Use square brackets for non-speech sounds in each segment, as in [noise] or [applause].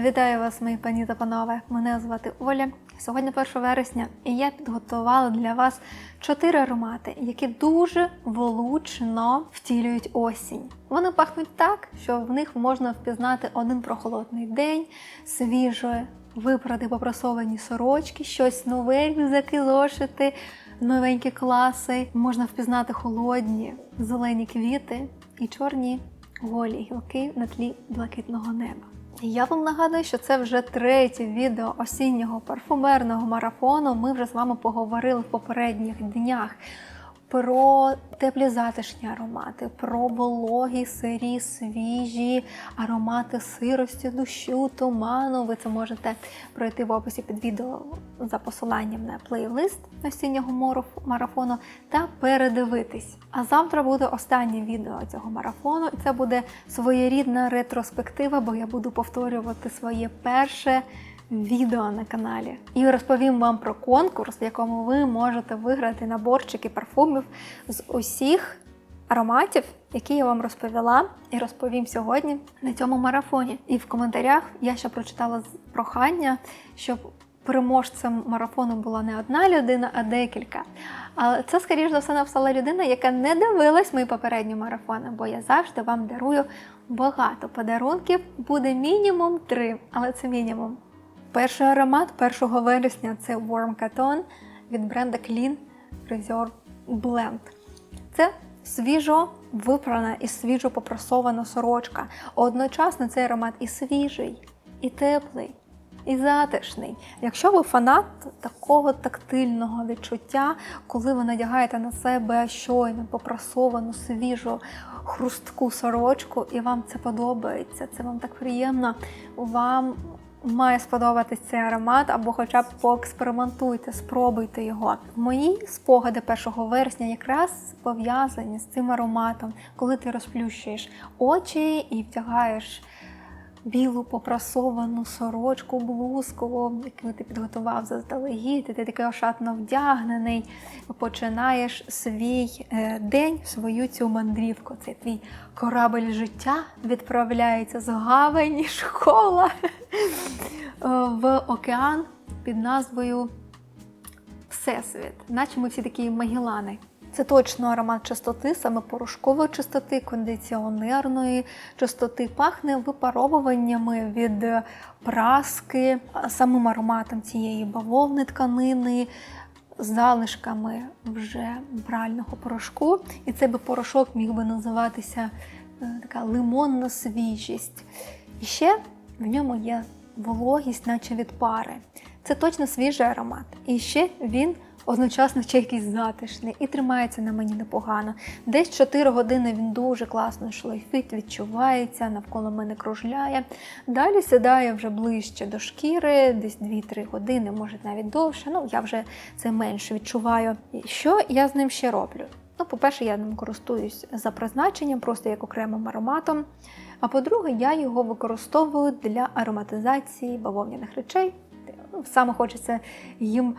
Вітаю вас, мої пані та панове. Мене звати Оля. Сьогодні 1 вересня, і я підготувала для вас чотири аромати, які дуже влучно втілюють осінь. Вони пахнуть так, що в них можна впізнати один прохолодний день, свіже випрати попрасовані сорочки, щось нове, рюкзаки, зошити, новенькі класи. Можна впізнати холодні зелені квіти і чорні голі гілки на тлі блакитного неба. Я вам нагадую, що це вже третє відео осіннього парфумерного марафону. Ми вже з вами поговорили в попередніх днях про теплі затишні аромати, про вологі, сирі, свіжі аромати сирості, дощу, туману. Ви це можете пройти в описі під відео за посиланням на плейлист осіннього марафону та передивитись. А завтра буде останнє відео цього марафону, і це буде своєрідна ретроспектива, бо я буду повторювати своє перше відео на каналі. І розповім вам про конкурс, в якому ви можете виграти наборчики парфумів з усіх ароматів, які я вам розповіла і розповім сьогодні на цьому марафоні. І в коментарях я ще прочитала прохання, щоб переможцем марафону була не одна людина, а декілька. Але це, скоріш за все, написала людина, яка не дивилась мої попередні марафони, бо я завжди вам дарую багато подарунків. Буде мінімум три, але це мінімум. Перший аромат 1 вересня це Warm Cotton від бренда Clean Reserve Blend. Це свіжо випрана і свіжо попрасована сорочка. Одночасно цей аромат і свіжий, і теплий, і затишний. Якщо ви фанат такого тактильного відчуття, коли ви надягаєте на себе щойно попрасовану, свіжу, хрустку сорочку, і вам це подобається, це вам так приємно, вам має сподобатись цей аромат, або хоча б поекспериментуйте, спробуйте його. Мої спогади 1 вересня якраз пов'язані з цим ароматом, коли ти розплющуєш очі і вдягаєш білу попрасовану сорочку, блузку, яку ти підготував заздалегідь, ти такий ошатно вдягнений, починаєш свій е, день, свою цю мандрівку. Це твій корабель життя відправляється з гавані, [laughs] школа в океан під назвою Всесвіт, наче ми всі такі магелани. Це точно аромат чистоти, саме порошкової чистоти, кондиціонерної чистоти, пахне випаровуваннями від праски, самим ароматом цієї бавовни тканини, залишками вже брального порошку. І цей би порошок міг би називатися е, така лимонна свіжість. І ще в ньому є вологість, наче від пари. Це точно свіжий аромат. І ще він одночасно ще якийсь затишний і тримається на мені непогано. Десь 4 години він дуже класно шлейфить, відчувається, навколо мене кружляє. Далі сідає вже ближче до шкіри, десь 2-3 години, може навіть довше. Ну, я вже це менше відчуваю. Що я з ним ще роблю? Ну, по-перше, я ним користуюсь за призначенням, просто як окремим ароматом. А по-друге, я його використовую для ароматизації бавовняних речей. Саме хочеться їм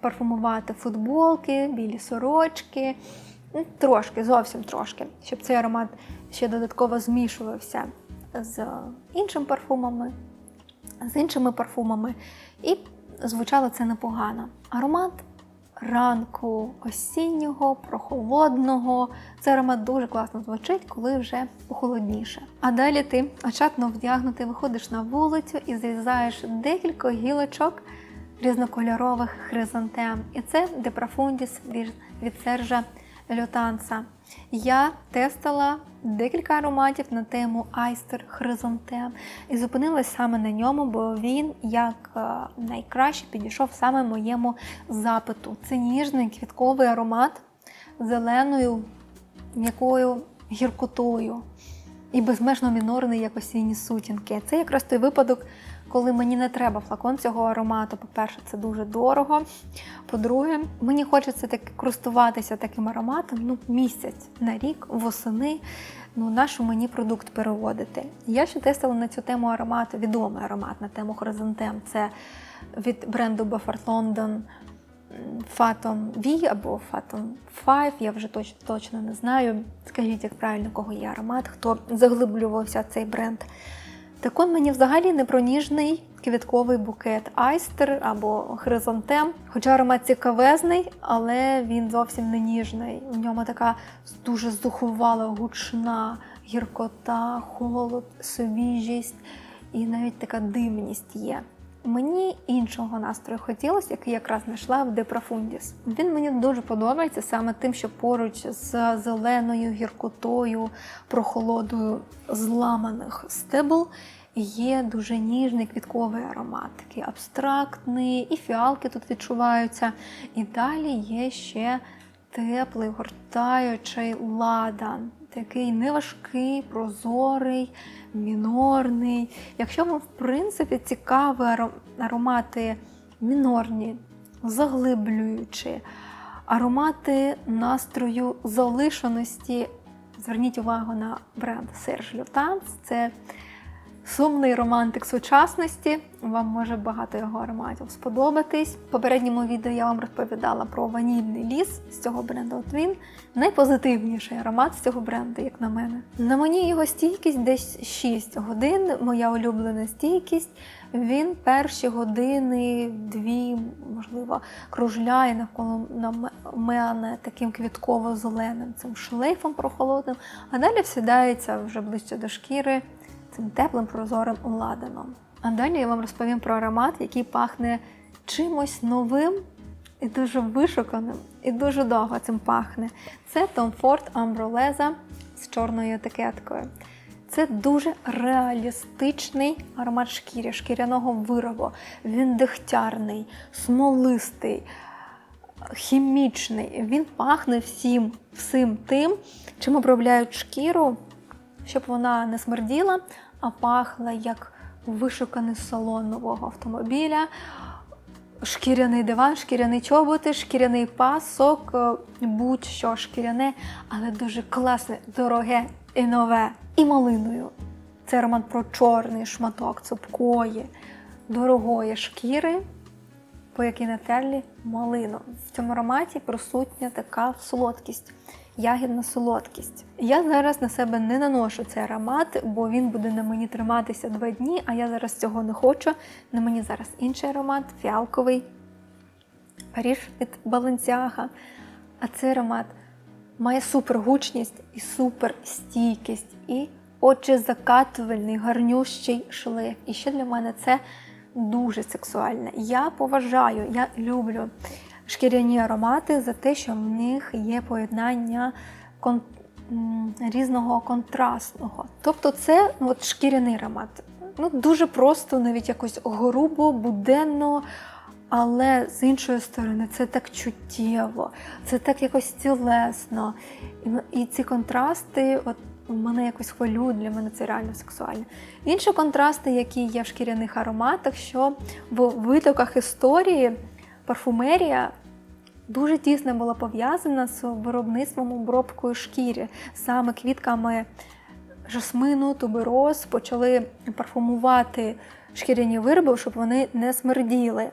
парфумувати футболки, білі сорочки, ну, трошки, зовсім трошки, щоб цей аромат ще додатково змішувався з іншими парфумами, з іншими парфумами, і звучало це непогано. Аромат ранку осіннього, прохолодного. Цей аромат дуже класно звучить, коли вже похолодніше. А далі ти очатно вдягнутий, виходиш на вулицю і зрізаєш декілька гілочок різнокольорових хризантем. І це де профундіс від, Сержа Лютанса. Я тестила декілька ароматів на тему Айстер Хризантем і зупинилась саме на ньому, бо він як е, найкраще підійшов саме моєму запиту. Це ніжний квітковий аромат зеленою м'якою гіркотою і безмежно мінорний, як осінні сутінки. Це якраз той випадок, коли мені не треба флакон цього аромату. По-перше, це дуже дорого. По-друге, мені хочеться так користуватися таким ароматом ну, місяць на рік, восени. Ну, нашу мені продукт переводити. Я ще тестила на цю тему аромату, відомий аромат на тему хризантем. Це від бренду Bufford London Phantom V або Phantom 5, я вже точ, точно не знаю. Скажіть, як правильно, кого є аромат, хто заглиблювався цей бренд. Так он мені взагалі не про ніжний квітковий букет айстер або хризантем. Хоча аромат цікавезний, але він зовсім не ніжний. У ньому така дуже здухувала, гучна гіркота, холод, свіжість і навіть така димність є. Мені іншого настрою хотілося, який якраз знайшла в Profundis. Він мені дуже подобається саме тим, що поруч з зеленою гіркотою, прохолодою зламаних стебл є дуже ніжний квітковий аромат, такий абстрактний, і фіалки тут відчуваються. І далі є ще теплий, гортаючий ладан, такий неважкий, прозорий, мінорний. Якщо вам, в принципі, цікаві аромати мінорні, заглиблюючі, аромати настрою залишеності, зверніть увагу на бренд Serge Lutens. Це Сумний романтик сучасності. Вам може багато його ароматів сподобатись. В попередньому відео я вам розповідала про ванільний ліс з цього бренду. От він найпозитивніший аромат з цього бренду, як на мене. На мені його стійкість десь 6 годин. Моя улюблена стійкість. Він перші години, дві, можливо, кружляє навколо на мене таким квітково-зеленим цим шлейфом прохолодним, а далі всідається вже ближче до шкіри цим теплим прозорим ладаном. А далі я вам розповім про аромат, який пахне чимось новим і дуже вишуканим, і дуже довго цим пахне. Це Tom Ford Ambroleza з чорною етикеткою. Це дуже реалістичний аромат шкірі, шкіряного виробу. Він дегтярний, смолистий, хімічний. Він пахне всім, всім тим, чим обробляють шкіру щоб вона не смерділа, а пахла як вишуканий салон нового автомобіля, шкіряний диван, шкіряний чоботи, шкіряний пасок, е, будь-що шкіряне, але дуже класне, дороге і нове. І малиною. Це аромат про чорний шматок цупкої, дорогої шкіри, по якій натерли малину. В цьому ароматі присутня така солодкість ягідна солодкість. Я зараз на себе не наношу цей аромат, бо він буде на мені триматися два дні, а я зараз цього не хочу. На мені зараз інший аромат фіалковий, Паріж від Balenciaga. А цей аромат має супергучність і суперстійкість, і очезакатувальний, гарнющий шлейф. І ще для мене це дуже сексуальне. Я поважаю, я люблю шкіряні аромати за те, що в них є поєднання кон... різного контрастного. Тобто це ну, от шкіряний аромат. Ну, Дуже просто, навіть якось грубо, буденно. Але з іншої сторони, це так чуттєво, це так якось тілесно. І, ці контрасти от, мене якось хвилюють, для мене це реально сексуально. Інші контрасти, які є в шкіряних ароматах, що в витоках історії парфумерія дуже тісно була пов'язана з виробництвом обробкою шкіри, саме квітками жасмину, тубероз почали парфумувати шкіряні вироби, щоб вони не смерділи.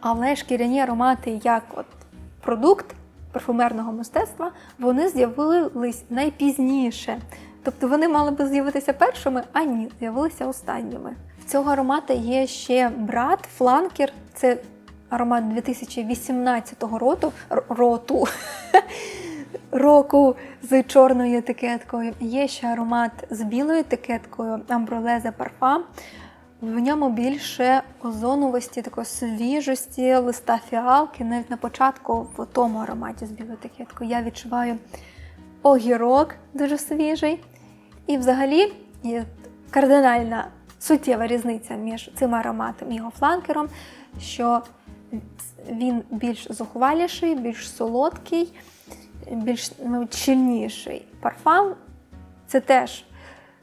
Але шкіряні аромати, як от продукт парфумерного мистецтва, вони з'явились найпізніше. Тобто вони мали би з'явитися першими, а ні, з'явилися останніми. В цього аромата є ще брат, фланкер. Це аромат 2018 року, роту, року з чорною етикеткою. Є ще аромат з білою етикеткою Ambroleze Parfum. В ньому більше озоновості, такої свіжості, листа фіалки. Навіть на початку в тому ароматі з білою етикеткою я відчуваю огірок дуже свіжий. І взагалі є кардинальна суттєва різниця між цим ароматом і його фланкером, що він більш зухваліший, більш солодкий, більш мабуть, щільніший. Парфам це теж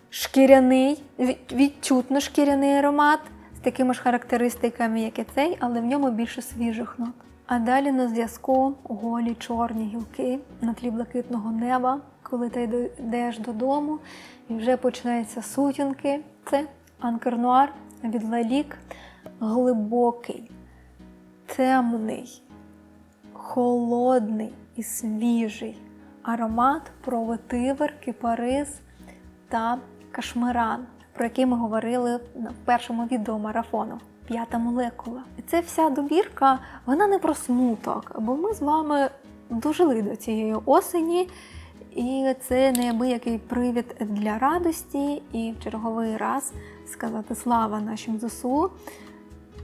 шкіряний, відчутно шкіряний аромат з такими ж характеристиками, як і цей, але в ньому більше свіжих нот. А далі на зв'язку голі чорні гілки на тлі блакитного неба, коли ти йдеш додому, і вже починаються сутінки. Це анкернуар від Лалік, глибокий, темний, холодний і свіжий аромат про ветивер, кипарис та кашмиран. про який ми говорили в першому відео марафону. П'ята молекула. І це вся добірка, вона не про смуток, бо ми з вами дожили до цієї осені, і це неабиякий привід для радості і в черговий раз сказати слава нашим ЗСУ.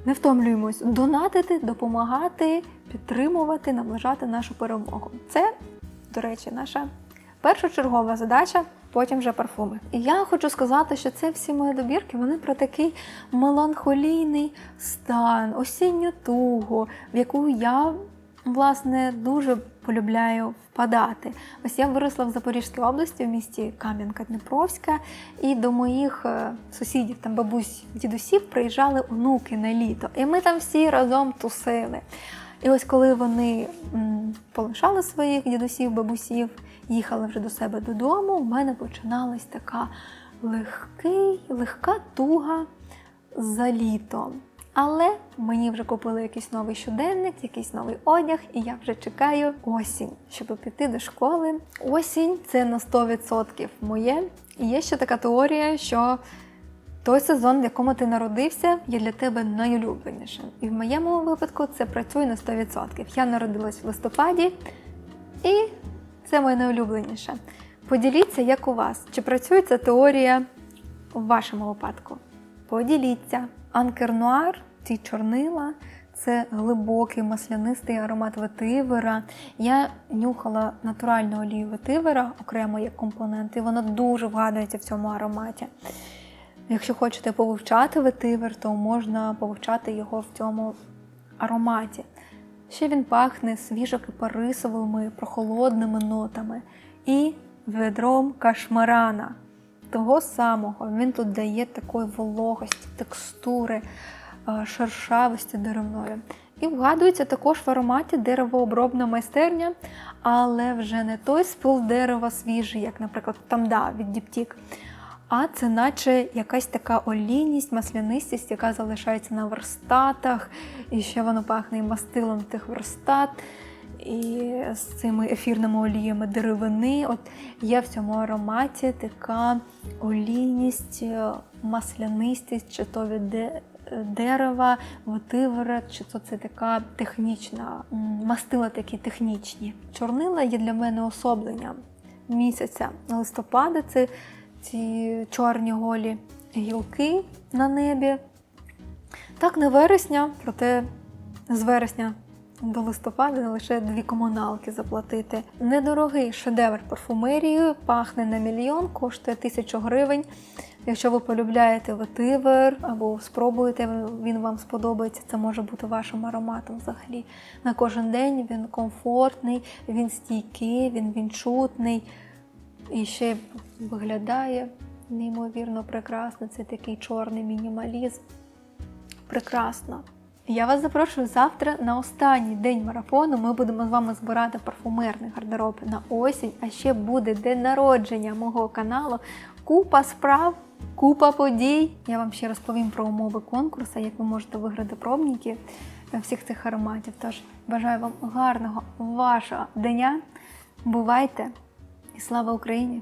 Не втомлюємось донатити, допомагати, підтримувати, наближати нашу перемогу. Це, до речі, наша першочергова задача. Потім вже парфуми. І я хочу сказати, що це всі мої добірки, вони про такий меланхолійний стан, осінню тугу, в яку я власне дуже полюбляю впадати. Ось я виросла в Запорізькій області, в місті Кам'янка-Дніпровська, і до моїх е, сусідів, там бабусь, дідусів, приїжджали онуки на літо. І ми там всі разом тусили. І ось коли вони м, полишали своїх дідусів, бабусів, їхали вже до себе додому, у мене починалась така легкий, легка туга за літом. Але мені вже купили якийсь новий щоденник, якийсь новий одяг, і я вже чекаю осінь, щоб піти до школи. Осінь це на 100% моє. І є ще така теорія, що той сезон, в якому ти народився, є для тебе найулюбленішим. І в моєму випадку це працює на 100%. Я народилась в листопаді, і це моє найулюбленіше. Поділіться, як у вас. Чи працює ця теорія в вашому випадку? Поділіться. Анкер Нуар, ці чорнила, це глибокий маслянистий аромат ветивера. Я нюхала натуральну олію ветивера окремо як компонент, і вона дуже вгадується в цьому ароматі. Якщо хочете повивчати ветивер, то можна повивчати його в цьому ароматі. Ще він пахне свіжо-кипарисовими, прохолодними нотами і ведром кашмарана. Того самого він тут дає такої вологості, текстури, е, шершавості деревної. І вгадується також в ароматі деревообробна майстерня, але вже не той спил дерева свіжий, як, наприклад, тамда від Діптік, а це наче якась така олійність, маслянистість, яка залишається на верстатах, і ще воно пахне і мастилом тих верстат, і з цими ефірними оліями деревини. От є в цьому ароматі така олійність, е, маслянистість, чи то від дерева, ветивера, чи то це така технічна, мастила такі технічні. Чорнила є для мене особленням місяця листопада. Це ці чорні голі гілки на небі. Так, не вересня, проте з вересня до листопада лише дві комуналки заплатити. Недорогий шедевр парфумерії, пахне на мільйон, коштує тисячу гривень. Якщо ви полюбляєте ветивер або спробуєте, він вам сподобається, це може бути вашим ароматом взагалі. На кожен день він комфортний, він стійкий, він відчутний. І ще виглядає неймовірно прекрасно. Це такий чорний мінімалізм. Прекрасно. Я вас запрошую завтра на останній день марафону. Ми будемо з вами збирати парфумерний гардероб на осінь, а ще буде день народження мого каналу. Купа справ, купа подій. Я вам ще розповім про умови конкурсу, як ви можете виграти пробники всіх цих ароматів. Тож бажаю вам гарного вашого дня. Бувайте! І слава Україні!